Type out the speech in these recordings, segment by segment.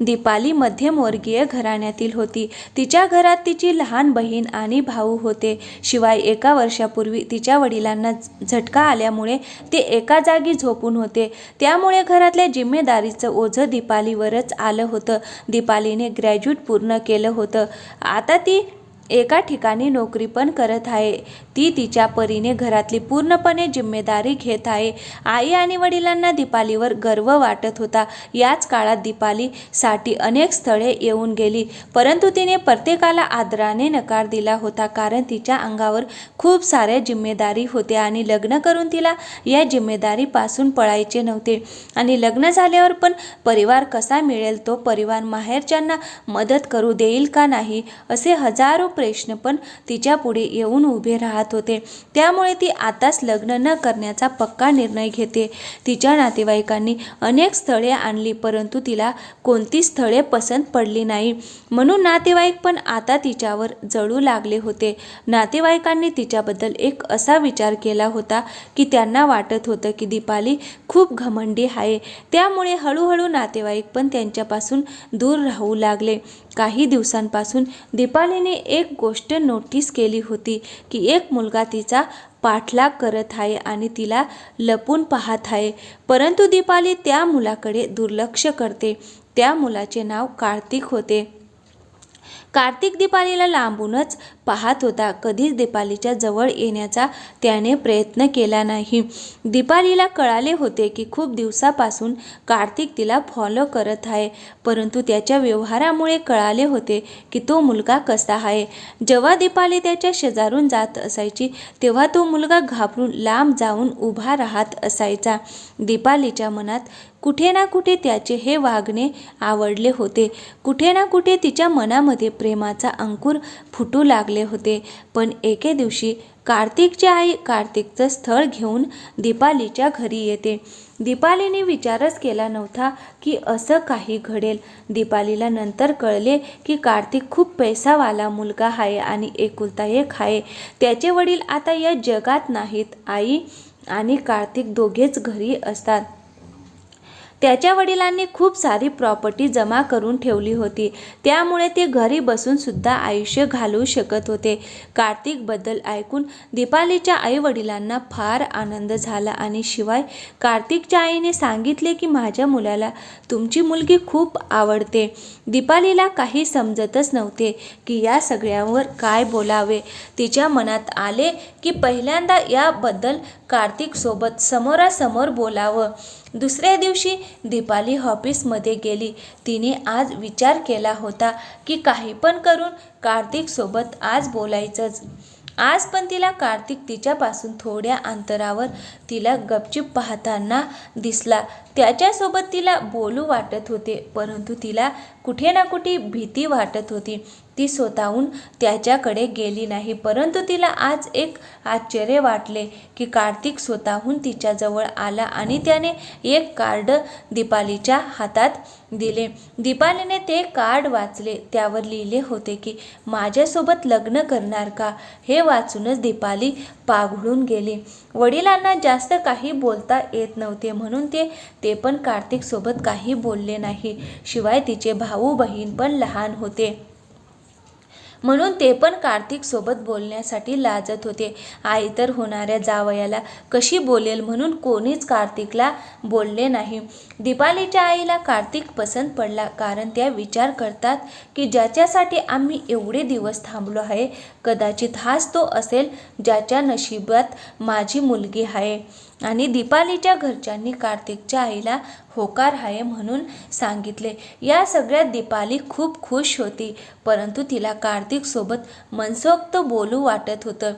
दीपाली मध्यमवर्गीय घराण्यातील होती. तिच्या घरात तिची लहान बहीण आणि भाऊ होते. शिवाय एका वर्षापूर्वी तिच्या वडिलांना झटका आल्यामुळे ते एका जागी झोपून होते. त्यामुळे घरातल्या जिम्मेदारीचं ओझं दीपालीवरच आलं होतं. दीपालीने ग्रॅज्युएट पूर्ण केलं होतं. आता ती एका ठिकाणी नोकरी पण करत आहे. ती तिच्या परीने घरातली पूर्णपणे जिम्मेदारी घेत आहे. आई आणि वडिलांना दीपालीवर गर्व वाटत होता. याच काळात दीपालीसाठी अनेक स्थळे येऊन गेली. परंतु तिने प्रत्येकाला आदराने नकार दिला होता कारण तिच्या अंगावर खूप साऱ्या जिम्मेदारी होत्या आणि लग्न करून तिला या जिम्मेदारीपासून पळायचे नव्हते. आणि लग्न झाल्यावर पण परिवार कसा मिळेल तो परिवार माहेरच्यांना मदत करू देईल का नाही असे हजारो प्रश्न पण तिच्या पुढे येऊन उभे राहत होते. त्यामुळे ती आताच लग्न न करण्याचा पक्का निर्णय घेते. तिच्या नातेवाईकांनी अनेक स्थळे आणली परंतु तिला कोणती स्थळे पसंत पडली नाही. म्हणून नातेवाईक पण आता तिच्यावर जळू लागले होते. नातेवाईकांनी तिच्याबद्दल एक असा विचार केला होता की त्यांना वाटत होतं की दीपाली खूप घमंडी आहे. त्यामुळे हळूहळू नातेवाईक पण त्यांच्यापासून दूर राहू लागले. काही दिवसांपासून दीपालीने एक गोष्ट नोटीस केली होती की एक मुलगा तिचा पाठलाग करत आहे आणि तिला लपून पाहत आहे. परंतु दीपाली त्या मुलाकडे दुर्लक्ष करते. त्या मुलाचे नाव कार्तिक होते. कार्तिक दीपालीला लांबूनच पाहत होता. कधीच दीपालीच्या जवळ येण्याचा त्याने प्रयत्न केला नाही. दीपालीला कळाले होते की खूप दिवसापासून कार्तिक तिला फॉलो करत आहे. परंतु त्याच्या व्यवहारामुळे कळाले होते की तो मुलगा कसा आहे. जेव्हा दीपाली त्याच्या शेजारून जात असायची तेव्हा तो मुलगा घाबरून लांब जाऊन उभा राहत असायचा. दीपालीच्या मनात कुठे ना कुठे त्याचे हे वागणे आवडले होते. कुठे ना कुठे तिच्या मनामध्ये प्रेमाचा अंकुर फुटू लागले होते. पण एके दिवशी कार्तिकची आई कार्तिकचं स्थळ घेऊन दीपालीच्या घरी येते. दीपालीने विचारच केला नव्हता की असं काही घडेल. दीपालीला नंतर कळले की कार्तिक खूप पैसावाला मुलगा आहे आणि एकुलता एक आहे. त्याचे वडील आता या जगात नाहीत. आई आणि कार्तिक दोघेच घरी असतात. त्याच्या वडिलांनी खूप सारी प्रॉपर्टी जमा करून ठेवली होती. त्यामुळे ते घरी बसून सुद्धा आयुष्य घालवू शकत होते. कार्तिकबद्दल ऐकून दीपालीच्या आईवडिलांना फार आनंद झाला आणि शिवाय कार्तिकच्या आईने सांगितले की माझ्या मुलाला तुमची मुलगी खूप आवडते. दीपालीला काही समजतच नव्हते की या सगळ्यावर काय बोलावे. तिच्या मनात आले की पहिल्यांदा याबद्दल कार्तिकसोबत समोरासमोर बोलावं. दुसऱ्या दिवशी दीपाली ऑफिसमध्ये गेली. तिने आज विचार केला होता की काही पण करून कार्तिकसोबत आज बोलायचंच. आज पण तिला कार्तिक तिच्यापासून थोड्या अंतरावर तिला गपचिप पाहताना दिसला. त्याच्यासोबत तिला बोलू वाटत होते परंतु तिला कुठे ना कुठे भीती वाटत होती. ती स्वतःहून त्याच्याकडे गेली नाही. परंतु तिला आज एक आश्चर्य वाटले की कार्तिक स्वतःहून तिच्याजवळ आला आणि त्याने एक कार्ड दीपालीच्या हातात दिले. दीपालीने ते कार्ड वाचले. त्यावर लिहिले होते की माझ्यासोबत लग्न करणार का? हे वाचूनच दीपाली पाघळून गेली. वडिलांना जास्त काही बोलता येत नव्हते. म्हणून ते ते पण कार्तिकसोबत काही बोलले नाही. शिवाय तिचे भाऊ बहीण पण लहान होते. म्हणून ते पण कार्तिकसोबत बोलण्यासाठी लाजत होते. आई तर होणाऱ्या जावयाला कशी बोलेल म्हणून कोणीच कार्तिकला बोलले नाही. दीपालीच्या आईला कार्तिक पसंत पडला कारण त्या विचार करतात की ज्याच्यासाठी आम्ही एवढे दिवस थांबलो आहे कदाचित हाच तो असेल ज्याच्या नशिबात माझी मुलगी आहे. आणि दीपालीच्या घरच्यांनी कार्तिकच्या आईला होकार आहे म्हणून सांगितले. या सगळ्यात दीपाली खूप खुश होती परंतु तिला कार्तिकसोबत मनसोक्त बोलू वाटत होतं.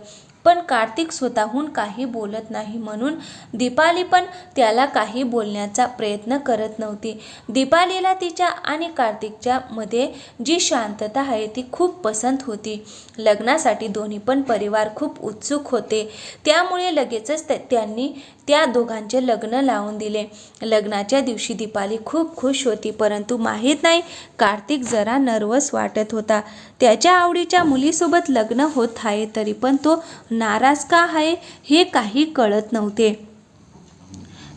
पण कार्तिक स्वतःहून काही बोलत नाही म्हणून दीपाली पण त्याला काही बोलण्याचा प्रयत्न करत नव्हती. दीपालीला तिच्या आणि कार्तिकच्या मध्ये जी शांतता आहे ती खूप पसंत होती. लग्नासाठी दोन्ही पण परिवार खूप उत्सुक होते. त्यामुळे लगेचच त्यांनी त्या दोघांचे लग्न लावून दिले. लग्नाच्या दिवशी दीपाली खूप खुश होती परंतु माहीत नाही कार्तिक जरा नर्वस वाटत होता. त्याच्या आवडीच्या मुलीसोबत लग्न होत आहे तरी पण तो नाराज का आहे हे काही कळत नव्हते.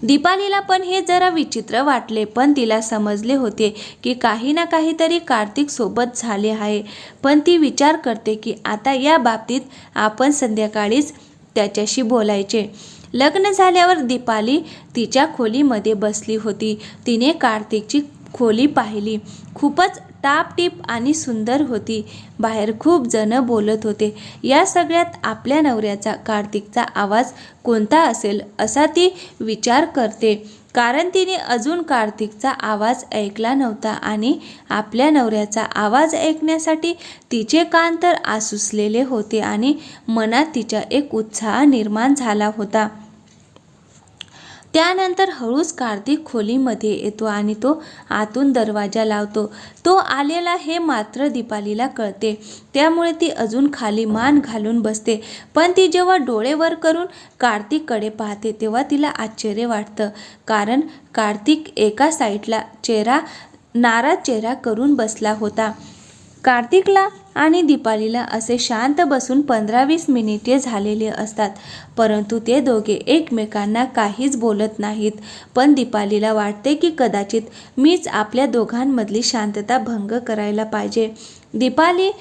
दीपालीला पण हे जरा विचित्र वाटले पण तिला समजले होते की काही ना काहीतरी कार्तिक सोबत झाले आहे. पण ती विचार करते की आता या बाबतीत आपण संध्याकाळीच त्याच्याशी बोलायचे. लग्न झाल्यावर दीपाली तिच्या खोलीमध्ये बसली होती. तिने कार्तिकची खोली पाहिली. खूपच टापटीप आणि सुंदर होती. बाहेर खूप जण बोलत होते. या सगळ्यात आपल्या नवऱ्याचा कार्तिकचा आवाज कोणता असेल असा ती विचार करते. कारण तिने अजून कार्तिकचा आवाज ऐकला नव्हता आणि आपल्या नवऱ्याचा आवाज ऐकण्यासाठी तिचे कान तर आसुसलेले होते आणि मनात तिच्या एक उत्साह निर्माण झाला होता. त्यानंतर हळूच कार्तिक खोलीमध्ये येतो आणि तो आतून दरवाजा लावतो. तो आलेला हे मात्र दीपालीला कळते. त्यामुळे ती अजून खाली मान घालून बसते. पण ती जेव्हा डोळे वर करून कार्तिककडे पाहते तेव्हा तिला आश्चर्य वाटतं. कारण कार्तिक एका साईडला चेहरा नाराज चेहरा करून बसला होता. कार्तिकला आणि दीपालीला असे शांत बसून पंधरा वीस मिनिटे झालेले असतात. परंतु ते दोघे एकमेकांना काहीच बोलत नाहीत. पण दीपालीला वाटते की कदाचित मीच आपल्या दोघांमधली शांतता भंग करायला पाहिजे. दीपाली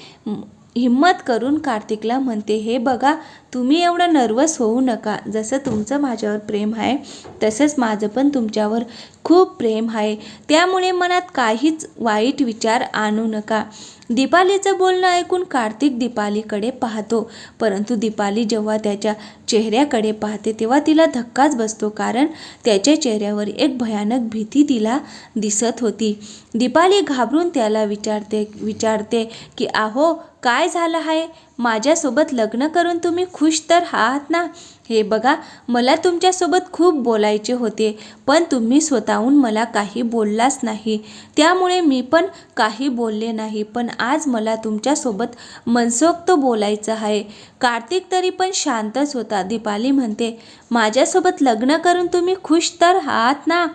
हिम्मत करून कार्तिकला म्हणते हे बघा तुम्ही एवढं नर्वस होऊ नका. जसं तुमचं माझ्यावर प्रेम आहे तसंच माझं पण तुमच्यावर खूप प्रेम आहे. त्यामुळे मनात काहीच वाईट विचार आणू नका. दीपालीचं बोलणं ऐकून कार्तिक दीपालीकडे पाहतो. परंतु दीपाली जेव्हा त्याच्या चेहऱ्याकडे पाहते तेव्हा तिला धक्काच बसतो कारण त्याच्या चेहऱ्यावर एक भयानक भीती तिला दिसत होती. दीपाली घाबरून त्याला विचारते विचारते की आहो काय झालं आहे? माझ्यासोबत लग्न करून तुम्ही खुश तर आहात ना? हे बघा मला तुमच्यासोबत खूप बोलायचे होते पण तुम्ही स्वतःहून मला काही बोललाच नाही. त्यामुळे मी पण काही बोलले नाही पण आज मला तुमच्यासोबत मनसोक्त बोलायचं आहे. कार्तिक तरी पण शांतच होता. दीपाली म्हणते माझ्यासोबत लग्न करून तुम्ही खुश तर आहात ना?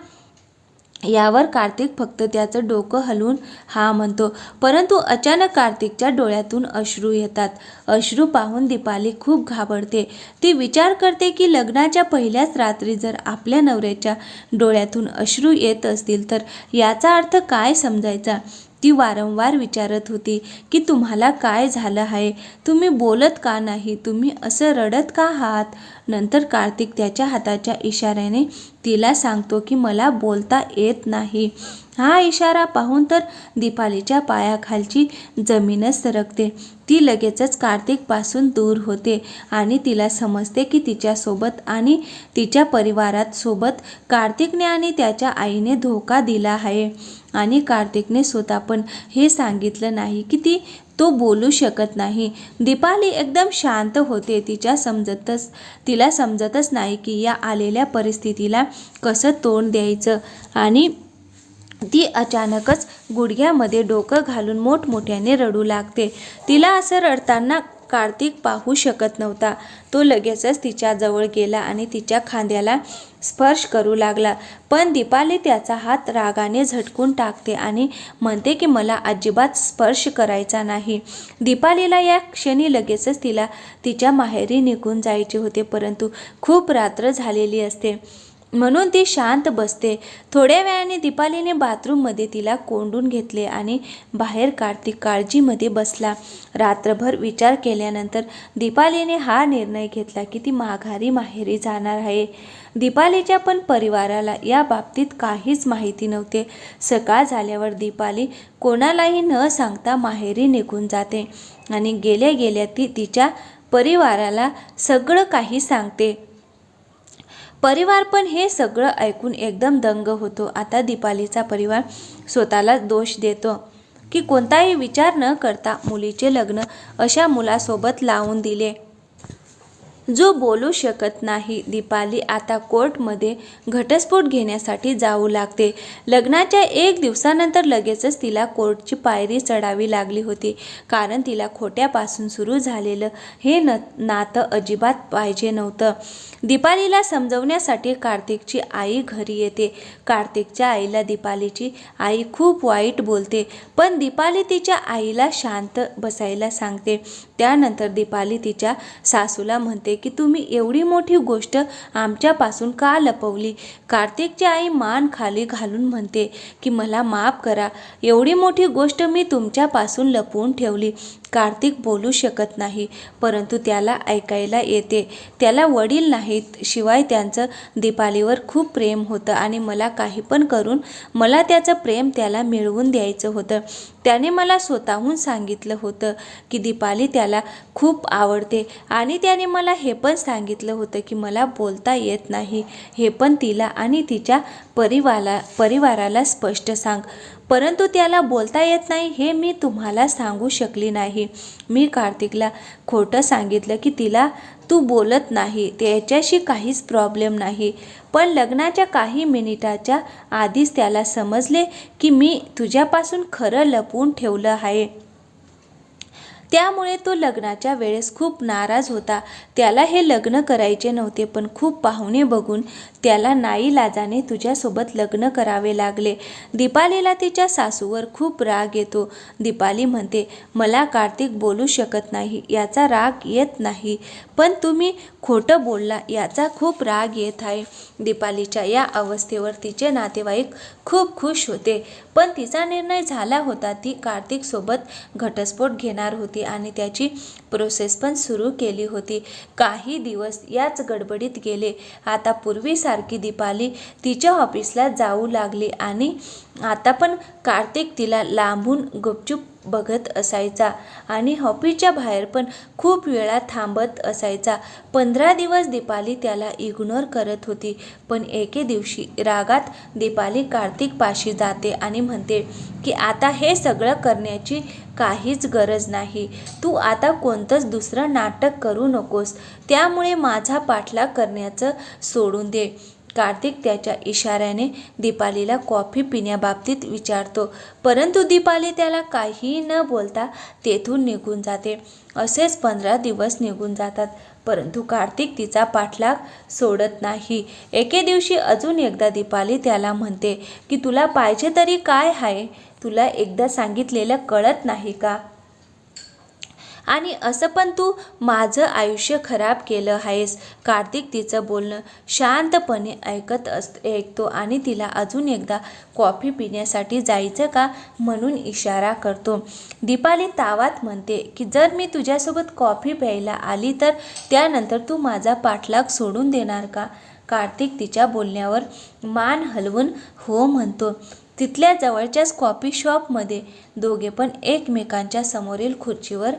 यावर कार्तिक फक्त त्याचं डोकं हलवून हा म्हणतो परंतु अचानक कार्तिकच्या डोळ्यातून अश्रू येतात. अश्रू पाहून दीपाली खूप घाबरते. ती विचार करते की लग्नाच्या पहिल्याच रात्री जर आपल्या नवऱ्याच्या डोळ्यातून अश्रू येत असतील तर याचा अर्थ काय समजायचा? ती वारंवार विचारत होती की तुम्हाला काय झालं आहे? तुम्ही बोलत का नाही? तुम्ही असं रडत का आहात? नंतर कार्तिक त्याच्या हाताच्या इशाऱ्याने तिला सांगतो की मला बोलता येत नाही. हा इशारा पाहून तर दीपालीच्या पायाखालची जमीनच सरकते. ती लगेचच कार्तिकपासून दूर होते आणि तिला समजते की तिच्यासोबत आणि तिच्या परिवारात सोबत कार्तिकने आणि त्याच्या आईने धोका दिला आहे. आणि कार्तिकने स्वतः पण हे सांगितलं नाही की ती तो बोलू शकत नाही. दीपाली एकदम शांत होते. तिच्या समजतच तिला समजतच नाही की या आलेल्या परिस्थितीला कसं तोंड द्यायचं. आणि ती अचानकच गुडघ्यामध्ये डोकं घालून मोठमोठ्याने रडू लागते. तिला असं रडताना कार्तिक पाहू शकत नव्हता. तो लगेचच तिच्याजवळ गेला आणि तिच्या खांद्याला स्पर्श करू लागला. पण दीपाली त्याचा हात रागाने झटकून टाकते आणि म्हणते की मला अजिबात स्पर्श करायचा नाही. दीपालीला या क्षणी लगेचच तिला तिच्या माहेरी निघून जायचे होते परंतु खूप रात्र झालेली असते. म्हणून ती शांत बसते. थोड्या वेळाने दीपालीने बाथरूममध्ये तिला कोंडून घेतले आणि बाहेर काढती काळजीमध्ये बसला. रात्रभर विचार केल्यानंतर दीपालीने हा निर्णय घेतला की ती माघारी माहेरी जाणार आहे. दीपालीच्या पण परिवाराला या बाबतीत काहीच माहिती नव्हते. सकाळ झाल्यावर दीपाली कोणालाही न सांगता माहेरी निघून जाते आणि गेल्या गेल्या ती तिच्या परिवाराला सगळं काही सांगते. परिवार पण हे सगळं ऐकून एकदम दंग होतो. आता दीपालीचा परिवार स्वतःला दोष देतो. की कोणताही विचार न करता मुलीचे लग्न अशा मुलासोबत लावून दिले. जो बोलू शकत नाही. दीपाली आता कोर्टमध्ये घटस्फोट घेण्यासाठी जाऊ लागते. लग्नाच्या एक दिवसानंतर लगेचच तिला कोर्टची पायरी चढावी लागली होती. कारण तिला खोट्यापासून सुरू झालेलं हे न नातं अजिबात पाहिजे नव्हतं. दीपालीला समजवण्यासाठी कार्तिकची आई घरी येते. कार्तिकच्या आईला दीपालीची आई खूप वाईट बोलते. पण दीपाली तिच्या आईला शांत बसायला सांगते. त्यानंतर दीपाली तिच्या सासूला म्हणते की तुम्ही एवढी मोठी गोष्ट आमच्यापासून का लपवली? कार्तिकची आई मान खाली घालून म्हणते की मला माफ करा. एवढी मोठी गोष्ट मी तुमच्यापासून लपवून ठेवली. कार्तिक बोलू शकत नाही परंतु त्याला ऐकायला येते. त्याला वडील नाहीत शिवाय त्यांचं दीपालीवर खूप प्रेम होतं आणि मला काही पण करून मला त्याचं प्रेम त्याला मिळवून द्यायचं होतं. त्याने मला स्वतःहून सांगितलं होतं की दीपाली त्याला खूप आवडते आणि त्याने मला हे पण सांगितलं होतं की मला बोलता येत नाही. हे पण तिला आणि तिच्या परिवाला परिवाराला स्पष्ट सांग. परंतु त्याला बोलता येत नाही हे मी तुम्हाला सांगू शकली नाही. मी कार्तिकला खोटं सांगितलं की तिला तू बोलत नाही त्याच्याशी काहीच प्रॉब्लेम नाही. पण लग्नाच्या काही मिनिटाच्या आधीच त्याला समजले की मी तुझ्यापासून खरं लपवून ठेवलं आहे. त्यामुळे तो लग्नाच्या वेळेस खूप नाराज होता. त्याला हे लग्न करायचे नव्हते पण खूप पाहुणे बघून त्याला नाई लाजाने तुझ्यासोबत लग्न करावे लागले. दीपालीला तिच्या सासूवर खूप राग येतो. दीपाली म्हणते मला कार्तिक बोलू शकत नाही याचा राग येत नाही पण तुम्ही खोटं बोलला याचा खूप राग येत आहे. दीपालीच्या या अवस्थेवर तिचे नातेवाईक खूप खुश होते पण तिचा निर्णय झाला होता ती कार्तिकसोबत घटस्फोट घेणार होती. आणि त्याची प्रोसेस पण सुरू केली होती. काही दिवस याच गडबडीत गेले. आता पूर्वीसारखी दीपाली तिच्या ऑफिसला जाऊ लागली आणि आता पण कार्तिक तिला लांबून गुपचूप बघत असायचा. आणि हॉपीच्या बाहेर पण खूप वेळा थांबत असायचा. पंधरा दिवस दीपाली त्याला इग्नोर करत होती. पण एके दिवशी रागात दीपाली कार्तिकपाशी जाते आणि म्हणते की आता हे सगळं करण्याची काहीच गरज नाही. तू आता कोणतंच दुसरं नाटक करू नकोस. त्यामुळे माझा पाठलाग करण्याचं सोडून दे. कार्तिक त्याच्या इशाऱ्याने दीपालीला कॉफी पिण्याबाबतीत विचारतो. परंतु दीपाली त्याला काहीही न बोलता तेथून निघून जाते. असेच पंधरा दिवस निघून जातात. परंतु कार्तिक तिचा पाठलाग सोडत नाही. एके दिवशी अजून एकदा दीपाली त्याला म्हणते की तुला पाहिजे तरी काय आहे? तुला एकदा सांगितलेलं कळत नाही का? आणि असं पण तू माझं आयुष्य खराब केलं आहेस. कार्तिक तिचं बोलणं शांतपणे ऐकत अस ऐकतो आणि तिला अजून एकदा कॉफी पिण्यासाठी जायचं का म्हणून इशारा करतो. दीपाली तावात म्हणते की जर मी तुझ्यासोबत कॉफी प्यायला आली तर त्यानंतर तू माझा पाठलाग सोडून देणार का? कार्तिक तिच्या बोलण्यावर मान हलवून हो म्हणतो. तिथल्या जवळच्याच कॉफी शॉपमध्ये दोघे पण एकमेकांच्या समोरील खुर्चीवर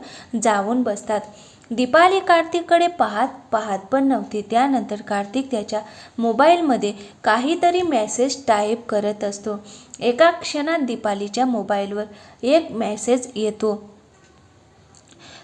जाऊन बसतात. दीपाली कार्तिककडे पाहत पाहत पण नव्हती. त्यानंतर कार्तिक त्याच्या मोबाईलमध्ये काहीतरी मेसेज टाईप करत असतो. एका क्षणात दीपालीच्या मोबाईलवर एक मेसेज येतो.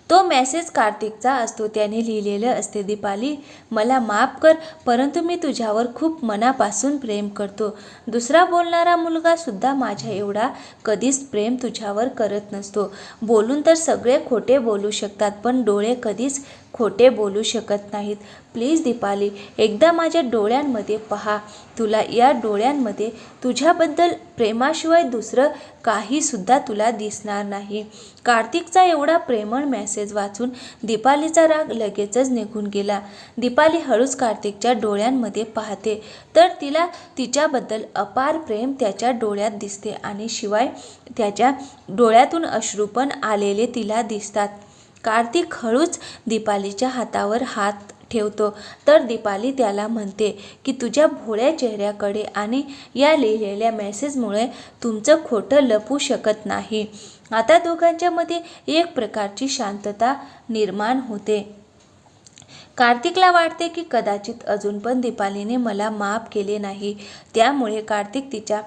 तो मेसेज कार्तिकचा असतो. त्याने लिहिलेलं असते दीपाली मला माफ कर परंतु मी तुझ्यावर खूप मनापासून प्रेम करतो. दुसरा बोलणारा मुलगासुद्धा माझ्या एवढा कधीच प्रेम तुझ्यावर करत नसतो. बोलून तर सगळे खोटे बोलू शकतात पण डोळे कधीच खोटे बोलू शकत नाहीत. प्लीज दीपाली एकदा माझ्या डोळ्यांमध्ये पहा. तुला या डोळ्यांमध्ये तुझ्याबद्दल प्रेमाशिवाय दुसरं काहीसुद्धा तुला दिसणार नाही. कार्तिकचा एवढा प्रेमळ मेसेज वाचून दीपालीचा राग लगेचच निघून गेला. दीपाली हळूच कार्तिकच्या डोळ्यांमध्ये पाहते. तर तिला तिच्याबद्दल अपार प्रेम त्याच्या डोळ्यात दिसते आणि शिवाय त्याच्या डोळ्यातून अश्रू पण आलेले तिला दिसतात. कार्तिक हळूच दीपालीच्या हातावर हात ठेवतो. तर दीपाली त्याला म्हणते की तुझ्या भोळ्या चेहऱ्याकडे आणि या लिहिलेल्या मेसेजमुळे तुमचं खोटं लपू शकत नाही. आता दोघांच्यामध्ये एक प्रकारची शांतता निर्माण होते. कार्तिकला वाटते की कदाचित अजून पण दीपालीने मला माफ केले नाही. त्यामुळे कार्तिक तिच्या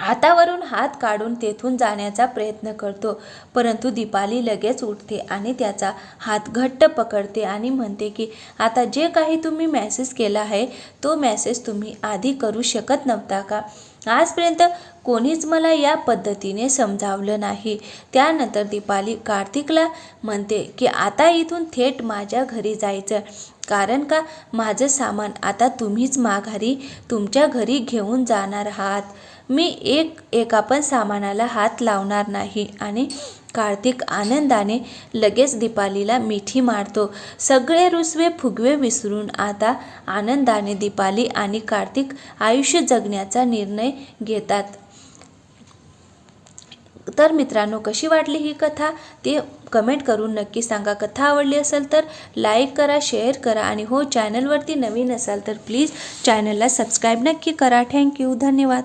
हातावरून हात काढून तेथून जाण्याचा प्रयत्न करतो. परंतु दीपाली लगेच उठते आणि त्याचा हात घट्ट पकडते आणि म्हणते की आता जे काही तुम्ही मेसेज केला आहे तो मेसेज तुम्ही आधी करू शकत नव्हता का? आजपर्यंत कोणीच मला या पद्धतीने समजावलं नाही. त्यानंतर दीपाली कार्तिकला म्हणते की आता इथून थेट माझ्या घरी जायचं. कारण का? माझं सामान आता तुम्हीच माघारी तुमच्या घरी घेऊन जाणार आहात. मी एक एका पण सामानाला हात लावणार नाही आणि कार्तिक आनंदाने लगेच दीपालीला मिठी मारतो. सगळे रुसवे फुगवे विसरून आता आनंदाने दीपाली आणि कार्तिक आयुष्य जगण्याचा निर्णय घेतात. तर मित्रांनो कशी वाटली ही कथा? ते कमेंट करून नक्की सांगा. कथा आवडली असेल तर लाईक करा शेअर करा आणि हो चॅनलवरती नवीन असाल तर प्लीज चॅनलला सबस्क्राईब नक्की करा. थँक्यू धन्यवाद.